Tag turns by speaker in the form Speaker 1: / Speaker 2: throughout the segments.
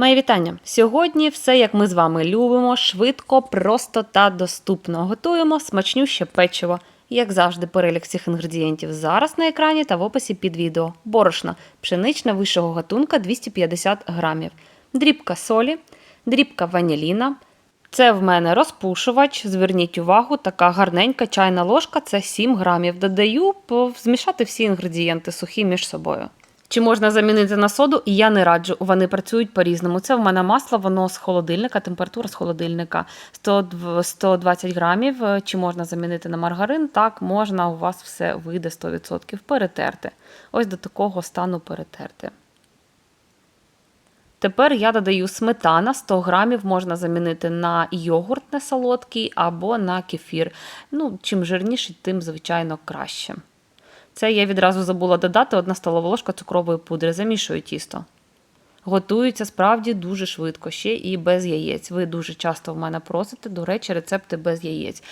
Speaker 1: Мої вітання! Сьогодні все, як ми з вами любимо, швидко, просто та доступно. Готуємо смачнюще печиво. Як завжди, перелік цих інгредієнтів зараз на екрані та в описі під відео. Борошно пшеничне вищого гатунка 250 грамів, дрібка солі, дрібка ваніліна. Це в мене розпушувач. Зверніть увагу, така гарненька чайна ложка це 7 грамів. Додаю змішати всі інгредієнти сухі між собою. Чи можна замінити на соду? Я не раджу. Вони працюють по-різному. Це в мене масло, воно з холодильника, температура з холодильника 120 грамів. Чи можна замінити на маргарин? Так, можна, у вас все вийде 100% перетерти. Ось до такого стану перетерти. Тепер я додаю сметана 100 грамів можна замінити на йогурт не солодкий або на кефір. Ну, чим жирніший, тим, звичайно, краще. Це я відразу забула додати одна столова ложка цукрової пудри. Замішую тісто. Готується справді дуже швидко, ще і без яєць. Ви дуже часто в мене просите, до речі, рецепти без яєць.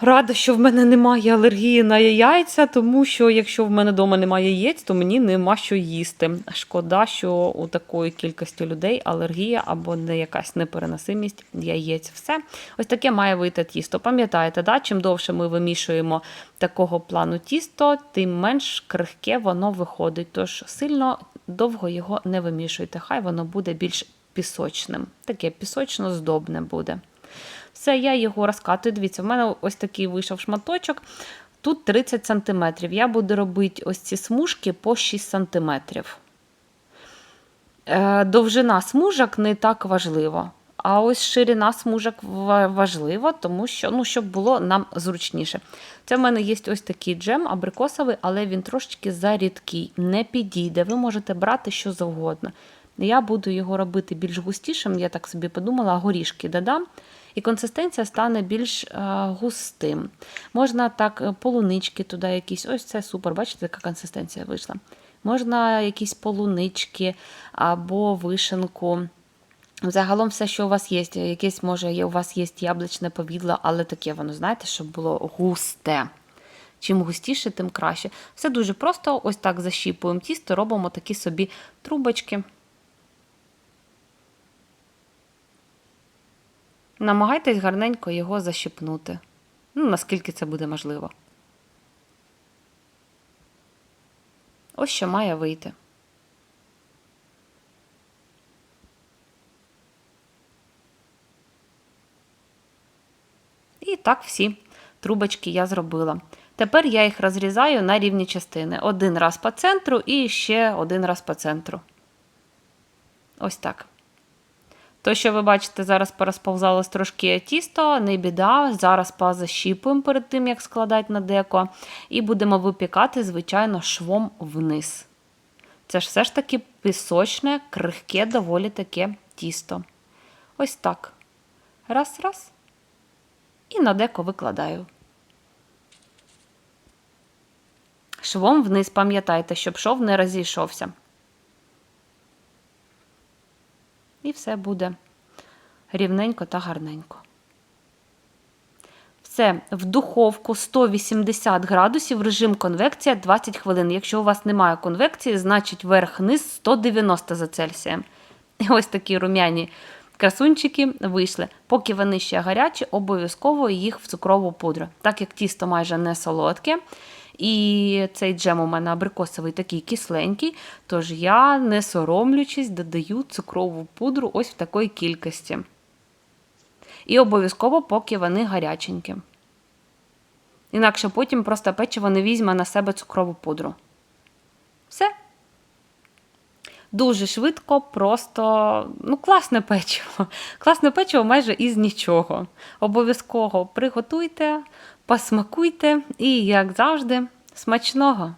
Speaker 1: Рада, що в мене немає алергії на яйця, тому що якщо в мене вдома немає яєць, то мені нема що їсти. Шкода, що у такої кількості людей алергія або не якась непереносимість яєць. Все. Ось таке має вийти тісто. Пам'ятаєте, да? чим довше ми вимішуємо такого плану тісто, тим менш крихке воно виходить. Тож сильно довго його не вимішуйте. Хай воно буде більш пісочним. Таке пісочно-здобне буде. Все, я його розкатую. Дивіться, в мене ось такий вийшов шматочок. Тут 30 см. Я буду робити ось ці смужки по 6 см. Е, Довжина смужок не так важливо. А ось ширина смужок важлива, тому що ну, щоб було нам зручніше. Це в мене є ось такий джем абрикосовий, але він трошечки зарідкий, не підійде. Ви можете брати що завгодно. Я буду його робити більш густішим, я так собі подумала, горішки додам. І консистенція стане більш е, густим. Можна так е, полунички туди якісь. Ось це супер, бачите, яка консистенція вийшла. Можна якісь полунички або вишенку. Загалом все, що у вас є, якесь, може, у вас є яблучне повідло, але таке воно, знаєте, щоб було густе. Чим густіше, тим краще. Все дуже просто, ось так защіпуємо тісто, робимо такі собі трубочки. Намагайтесь гарненько його защипнути. Ну, наскільки це буде можливо. Ось що має вийти. І так всі трубочки я зробила. Тепер я їх розрізаю на рівні частини. Один раз по центру і ще один раз по центру. Ось так. То, що ви бачите, зараз порозповзалось трошки тісто, не біда. Зараз позащіпуємо перед тим, як складати на деко. І будемо випікати, звичайно, швом вниз. Це ж все ж таки пісочне, крихке, доволі таке тісто. Ось так. Раз, раз. І на деко викладаю. Швом вниз пам'ятайте, щоб шов не розійшовся. І все буде рівненько та гарненько. Все, в духовку 180 градусів, режим конвекція 20 хвилин. Якщо у вас немає конвекції, значить верх-низ 190 за Цельсієм. І ось такі рум'яні красунчики вийшли. Поки вони ще гарячі, обов'язково їх в цукрову пудру. Так як тісто майже не солодке. І цей джем у мене абрикосовий такий кисленький, тож я, не соромлючись, додаю цукрову пудру ось в такій кількості. І обов'язково, поки вони гаряченькі. Інакше потім просто печиво не візьме на себе цукрову пудру. Все. Дуже швидко, просто ну, класне печиво. Класне печиво майже із нічого. Обов'язково приготуйте, посмакуйте і, як завжди, смачного!